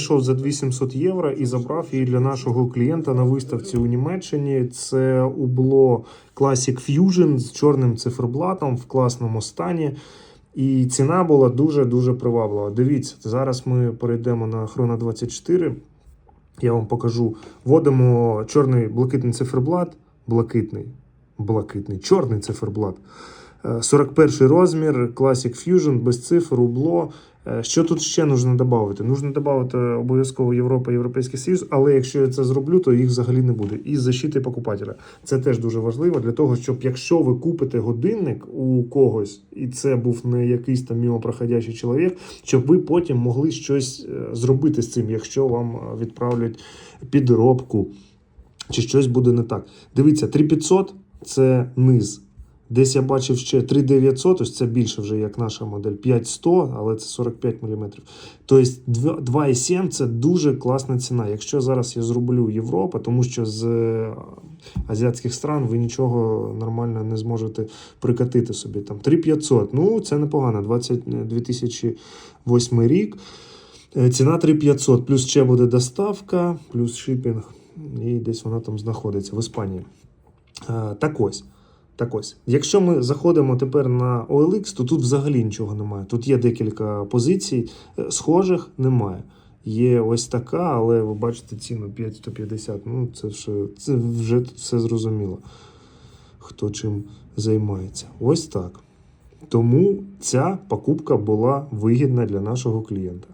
Йшов за 2700 євро і забрав її для нашого клієнта на виставці у Німеччині. Це убло Classic Fusion з чорним циферблатом в класному стані. І ціна була дуже-дуже приваблива. Дивіться, зараз ми перейдемо на Chrono 24. Я вам покажу. Вводимо чорний блакитний циферблат. Блакитний. Блакитний, чорний циферблат. Е, 41 розмір, Classic Fusion, без цифр, убло. Е, Що тут ще нужно додати? Нужно додати обов'язково Європа, Європейський Союз, але якщо я це зроблю, то їх взагалі не буде. І защити покупателя. Це теж дуже важливо для того, щоб якщо ви купите годинник у когось, і це був не якийсь там мімопроходящий чоловік, щоб ви потім могли щось е, зробити з цим, якщо вам е, відправлять підробку чи щось буде не так. Дивіться, 3500 це низ. Десь я бачив ще 3900, ось це більше вже як наша модель, 5100, але це 45 мм. Тобто 2,7 це дуже класна ціна. Якщо зараз я зроблю Європа, тому що з е, азіатських стран ви нічого нормально не зможете прикатити собі. Там 3500, ну це непогано, 20, 2008 рік. Е, Ціна 3500, плюс ще буде доставка, плюс шипінг, і десь вона там знаходиться в Іспанії. Е, Так ось. Так ось, якщо ми заходимо тепер на OLX, то тут взагалі нічого немає. Тут є декілька позицій, е, схожих немає. Є ось така, але ви бачите ціну 5150. Ну, це вже, це вже все зрозуміло, хто чим займається. Ось так. Тому ця покупка була вигідна для нашого клієнта.